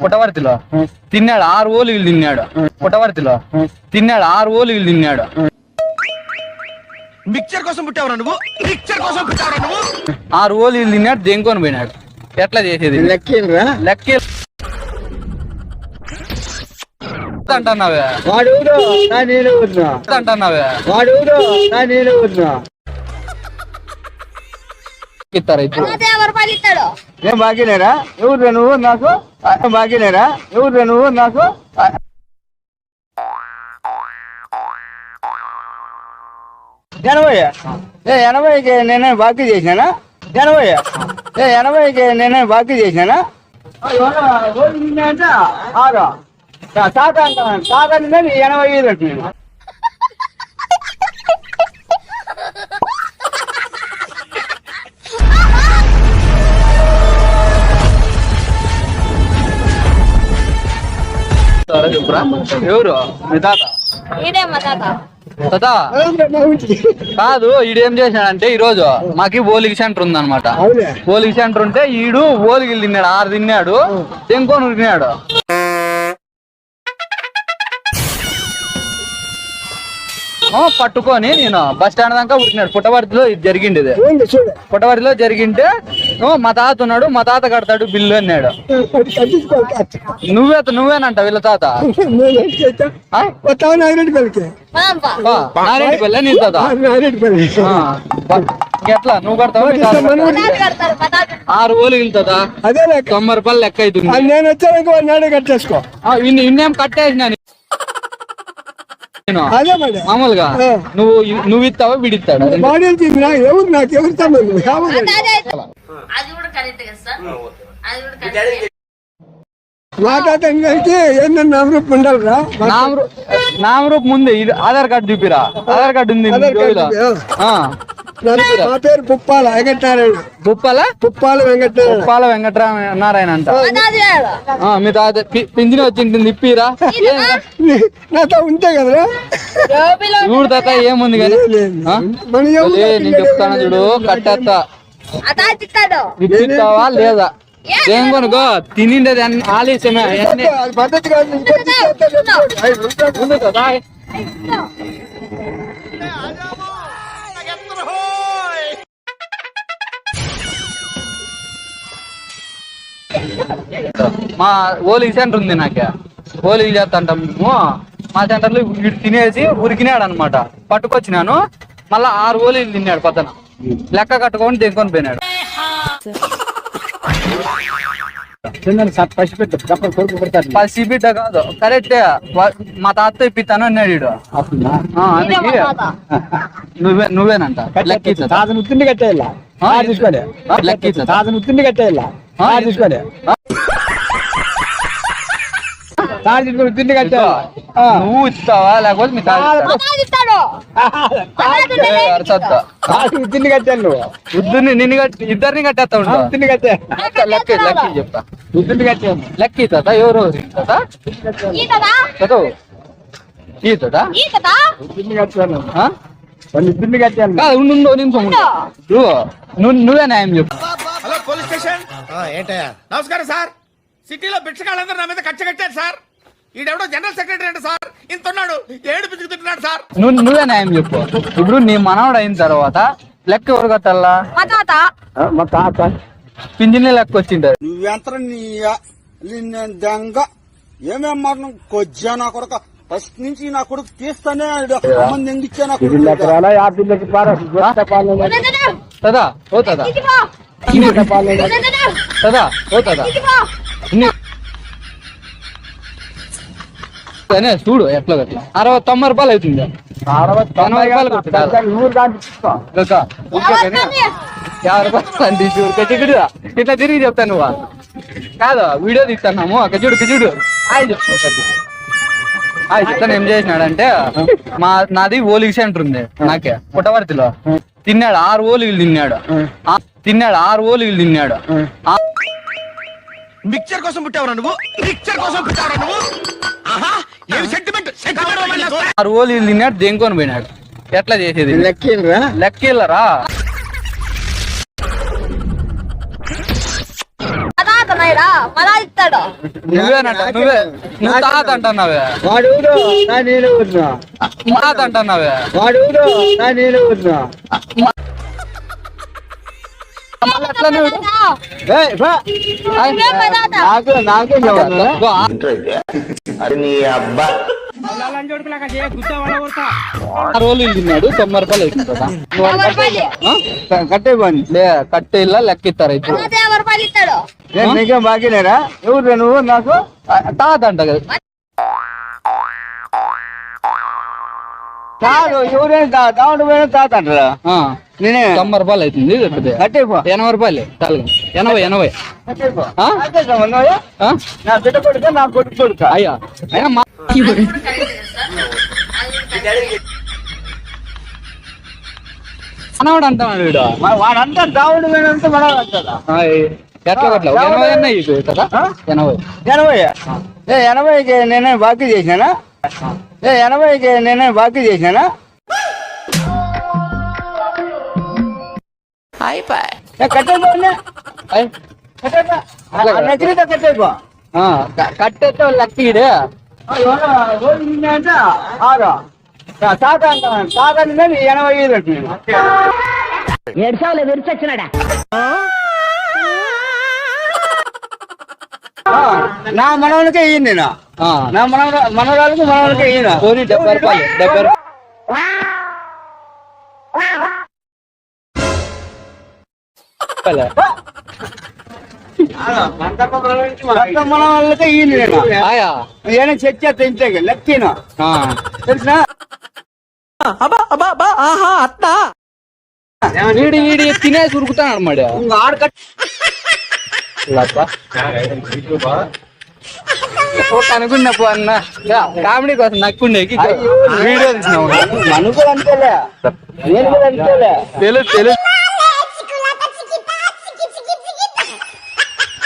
పుట్టవర్తిలో. తిన్నాడు ఆరు ఓలిగులు తిన్నాడు. పుట్టవర్తిలో. తిన్నాడు ఆరు ఓలిగులు తిన్నాడు. మిక్చర్ కోసం పుట్టావురా నువ్వు? మిక్చర్ కోసం పుట్టావురా నువ్వు? ఆరు ఓలిగులు తిన్నాడు దేంకొని పోయినాడు. ఎట్లా చేసేది? లెక్కిండ్రా? లెక్క అంటున్నావే. వాడు ఊరు నా నేను ఊరునా అంటున్నావే. వాడు ఊరు నా నేను ఊరునా ఇస్తారా ఇప్పుడు? యాభై రూపాయలు ఏం బాగిలేరా ఎవరు నువ్వు? నాకు? బాగినేరా ఎవరు నువ్వు? నాకు? ఎనభై ఏ ఎనభైకి నేనే బాకీ చేసినానా? ఎనభై ఏ ఎనభైకి నేనే బాకీ చేసినానా? ఆరు? తాత అంటాను. తాత అంటే ఎనభై ఐదు అంటున్నాను. చెప్పురా ఎవరు? మీ తాత? మా తాత. కాదు ఈడేం చేసినాడంటే ఈ రోజు మాకి ఓలిగి సెంటర్ ఉందన్నమాట. అవునే. ఓలిగి సెంటర్ ఉంటే ఈడు ఓలిగిలు తిన్నాడు ఆరు తిన్నాడు ఇంకోను తిన్నాడు. పట్టుకొని నేను బస్ స్టాండ్ దాకా ఉరికినాడు. పుట్టవర్తిలో ఇది జరిగింది ఇది పుట్టవర్తిలో జరిగింటే "ఓ, మా తాత ఉన్నాడు మా తాత కడతాడు బిల్లు అన్నాడు. నువ్వే నువ్వేనంట వీళ్ళ తాత. నీ ఎట్లా నువ్వు కడతావా ఆరు ఓలిగిలు తాత. అదే తొంభై రూపాయలు లెక్క అవుతుంది. నేను వచ్చాక కట్టేసుకో ఇన్ని ఇన్నేం కట్టేసిన మామూలుగా. నువ్వు నువ్వు ఇస్తావా విడిస్తాడు ఎవరు నాకు ఎవరు తమ్ముడు? కావాలి. అది కూడా కరెక్ట్ కదా సార్. అది కూడా కరెక్ట్. మాట్లాడటానికి ఏంటన్నా అమృతం ఉండాలిరా. నామరూ నామరూప్ ముందు ఆధార్ కార్డు చూపిరా. ఆధార్ కార్డు ఉంది నా పేరు పుప్పాల వెంకటనారాయణ. బుప్పల పుప్పాల వెంకటనారాయణ. బుప్పాల వెంకటరామ నారాయణ అంట మీ తాత పింఛన్ వచ్చింటుంది ఇప్పిరా ఏం? నీ- నాతో ఉంటే కదరా? జోబిలో చూడు తాత ఏముంది కానీ? నేను చెప్తాను చూడు కట్టేస్తా. ఇప్పిస్తావా లేదా? ఏం కొనుకో తినిండేది అన్ని ఆలస్యమే. పద్ధతి కాదు మా ఓలికి సెంటర్ ఉంది నాకే. ఓలికి చేస్తాంటాం మేము మా సెంటర్లో వీడు తినేసి ఉరికినాడు అనమాట పట్టుకొచ్చినాను మళ్ళా ఆరు ఓలీలు తిన్నాడు పక్కన. లెక్క కట్టుకొని తెంకొని పోయినాడు. చిన్నది సట్ పసిపెట్టు తప్పని కొడుకు పెడతాడు పసి బిడ్డ కాదు కరెక్టే. మా తాత ఇప్పిస్తాను అన్నాడు వీడు అప్పుడా? ఆ, అందుకే నువ్వే నువ్వేనంట. లెక్క ఇచ్చా తాతను ఉత్తిండి కట్టేయాల? ఆ, తీసుకోలే ఆ, లెక్క తీసుకోలే తాత తీసుకొని ఆ. నువ్వు ఇస్తావా? లేకపోతే మీ ఉత్తిండి కట్టాను నువ్వు. ఇద్దరిని నిన్ను కట్టి ఇద్దరిని కట్టేస్తా ఉంటా ఉత్తిండి కట్టే. లెక్క లెక్క చెప్తా. ఉత్తిండి కట్టాను లెక్క తాత ఎవరు తాత ఈ కదా చదువు కట్టాను నిమిషం. నువ్వు న్యాయం చెప్పు. Police station? ఏంటయ్యా? నమస్కారం సార్. సిటీలో బిచ్చగాళ్ళందరూ నా మీద కచ్చ కట్టారు సార్. ఈడెవడో జనరల్ సెక్రటరీ అంట సార్. ఇంత ఉన్నాడు ఏడు పిచ్చుకు తింటున్నాడు సార్. నువ్వు నువ్వే న్యాయం చెప్పు. ఇప్పుడు నీ మనవడు అయిన తర్వాత లెక్క ఎవరు కట్టాలా? మా తాత. మా తాత. లెక్క వచ్చింటది నువ్వెంత నీ దెంగ? ఏమేం మాట కొజ్జా నా కొడుక. ఫస్ట్ నుంచి నా కొడుకు తీస్తానే మంది ఎంగిచ్చా నా కొడుకు. తదా? ఓ తదా. ఓ అనే చూడు ఎట్లా కట్లా అరవై తొంభై రూపాయలు అవుతుంది. అరవై రూపాయలు? యాభై చూడు ఇట్లా తిరిగి చెప్తాను నువ్వు. కాదు వీడియో తీస్తున్నాము. అక్కడ చూడు చూడు. ఆయన చెప్తా ఒకటి. ఆయన చెప్తాను ఏం చేసినాడంటే మా నాది ఓలిగి సెంటర్ ఉంది నాకే పుట్టవర్తిలో. తిన్నాడు ఆరు ఓలిగులు తిన్నాడు. ఆ, తిన్నాడు ఆరు ఓలిగులు తిన్నాడు. ఆ, మిక్చర్ కోసం పుట్టావురా నువ్వు? మిక్చర్ కోసం పుట్టావురా నువ్వు? ఆహా ఏమి సెంటిమెంట్ సెంటిమెంట్ ఆరు ఓలిగులు తిన్నాడు దేంకొని పోయినాడు? ఎట్లా చేసేది? లెక్కిండ్రా? లెక్కిల్లరా మా తాత నాయన ఇస్తాడా మళ్ళా ఇస్తాడు. నువ్వేనంట నువ్వే నువ్వు తాత అంటున్నావే. వాడు ఊరు నా నేను ఊరునా తాత అంటున్నావే. వాడు ఊరు నా నేను ఊరునా మళ్ళీ అట్లనే విడు. ఏయ్, బా. నువ్వే మా తాత. నాకు ఇదిగో, ఆ- ఆ రోజులు తొంభై రూపాయలు రూపాయలు కట్టే లే కట్టే ఇల్లా లెక్క ఇస్తారా ఇప్పుడు నేను నీకేం బాకీలేరా ఎవరు నువ్వు నాకు? తాత అంట కదా. కాదు ఎవరైనా తాగుడు పోయిన తాత అంటారా? నేనే. తొంభై రూపాయలు అవుతుంది కట్టితే. కట్టే పో. ఎనభై రూపాయలు ఎనభై? నా బిడ్డ కొడుక నా కొడుకు కొడుక. అయ్యా. అయినా మా మనవాడు అంటున్నాడు వీడు వాడంతా దావుడు పోయినంత మనవాడు అంటారా ఎట్లా కొట్లా ఎనభై అన్న కదా ఎనభై ఎనభై ఏ ఎనభైకి నేనే బాకీ చేసినానా ఏ ఎనభైకి నేనే బాకీ చేసినానా కట్టేపో కట్టేపో కట్టేతో లక్కీడు అంటాను అంటే ఎనభై ఐదు ఆ, నా మనవనికే ఇయ్యి నేను. ఆ, నా మనవర మనవరాలకు మనవనికే ఇయ్యను పోనీ డెబ్బై రూపాయలు డెబ్బై రూపాయలు. చెక్ చేస్తా ఇంట్లోకి లెక్కను తెలిసిన తినేసి ఉరుకుతాను అన్నమాట ఆడ కట్ అనుకున్నా పో అన్న కామెడీ కోసం నక్కుండే వీడియో తెలుసు తెలుసు.